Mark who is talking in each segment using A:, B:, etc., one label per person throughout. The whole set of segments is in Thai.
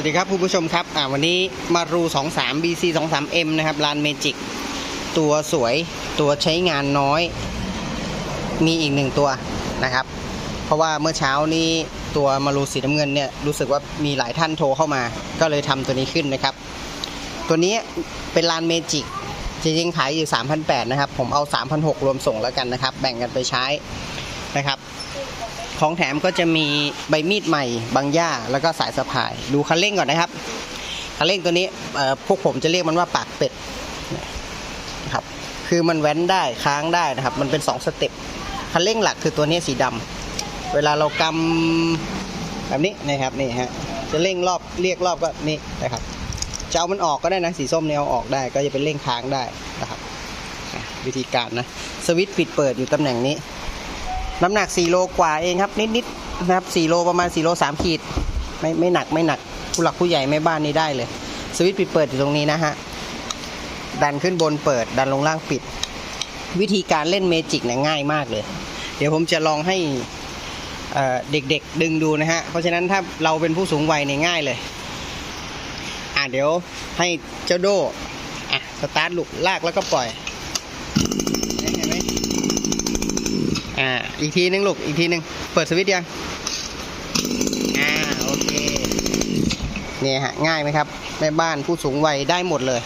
A: วัสดีครับผู้ผู้ชมครับอ่าวันนี้มารู 23 BC 23M นะครับลานเมจิก ตัวสวยตัวใช้งานน้อย มีอีกหนึ่งตัวนะครับ เพราะว่าเมื่อเช้านี้ตัวมารูสีน้ำเงินเนี่ยรู้สึกว่ามีหลายท่านโทรเข้ามา ก็เลยทำตัวนี้ขึ้นนะครับ ตัวนี้เป็นลานเมจิกจริงๆขายอยู่ 3,800 นะครับ ผมเอา 3,600 รวมส่งแล้วกันนะครับ แบ่งกันไปใช้นะครับ ของแถมก็จะมีใบมีดใหม่บางหญ้าแล้วก็สายสะพาย ดูคันเร่งก่อนนะครับคันเร่งตัวนี้พวกผมจะเรียกมันว่าปากเป็ดนะครับคือมันแว้นได้ค้างได้นะครับ มันเป็น 2 สเต็ปคันเร่งหลักคือตัวนี้สีดำเวลาเรากำแบบนี้นะครับนี่ฮะจะเร่งรอบเรียกรอบก็นี่นะครับจะเอามันออกก็ได้นะสีส้มเนี่ยเอาออกได้ก็จะเป็นเร่งค้างได้นะครับวิธีการนะสวิตช์ปิดเปิดอยู่ตำแหน่งนี้ น้ำหนัก 4 โลกว่าเองครับ นิดๆนะครับ 4 โลประมาณ 4 โล 3 ขีด ไม่ไม่หนักไม่หนักผู้หลักผู้ใหญ่แม่บ้านนี่ได้เลย สวิตช์ปิดเปิดอยู่ตรงนี้นะฮะ ดันขึ้นบนเปิด ดันลงล่างปิด วิธีการเล่นเมจิกเนี่ยง่ายมากเลย เดี๋ยวผมจะลองให้เเด็กๆ ดึงดูนะฮะ เพราะฉะนั้นถ้าเราเป็นผู้สูงวัยเนี่ยง่ายเลย อะเดี๋ยวให้เจ้าโดอะสตาร์ทลูกลากแล้วก็ปล่อย อ่า อีกทีนึงลูก อีกทีนึง เปิดสวิตช์ยัง อ่า โอเค เนี่ยฮะ ง่ายไหมครับ แม่บ้านผู้สูงวัยได้หมดเลย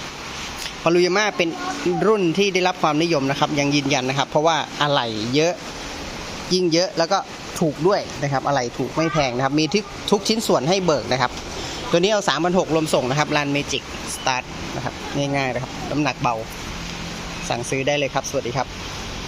A: พารุยาม่าเป็นรุ่นที่ได้รับความนิยมนะครับ ยังยืนยันนะครับ เพราะว่าอะไหล่เยอะ ยิ่งเยอะแล้วก็ถูกด้วยนะครับอะไหล่ถูกไม่แพงนะครับ มีทุกทุกชิ้นส่วนให้เบิกนะครับ ตัวนี้เอา3 6 0 0รวมส่งนะครับรันเมจิกสตาร์ทนะครับ ง่ายๆนะครับ น้ำหนักเบา สั่งซื้อได้เลยครับ สวัสดีครับ